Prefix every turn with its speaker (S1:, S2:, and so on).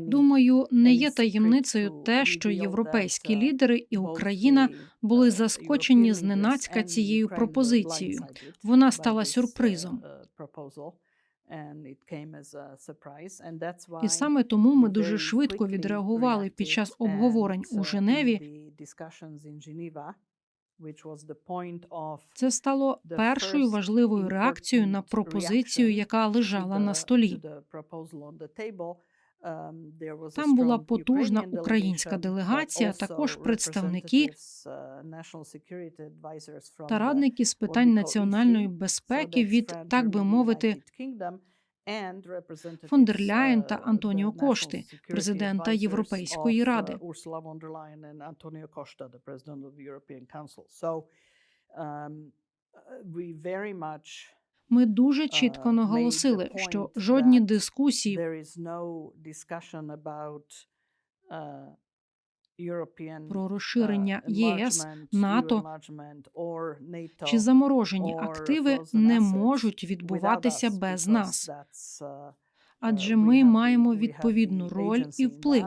S1: Думаю, не є таємницею те, що європейські лідери і Україна були заскочені зненацька цією пропозицією. Вона стала сюрпризом. І саме тому ми дуже швидко відреагували під час обговорень у Женеві. Це стало першою важливою реакцією на пропозицію, яка лежала на столі. Там була потужна українська делегація, також представники та радники з питань національної безпеки від, так би мовити, фон дер Ляєн та Антоніо Кошти, президента Європейської ради. Ми дуже чітко наголосили, що жодні дискусії про розширення ЄС, НАТО чи заморожені активи не можуть відбуватися без нас. Адже ми маємо відповідну роль і вплив.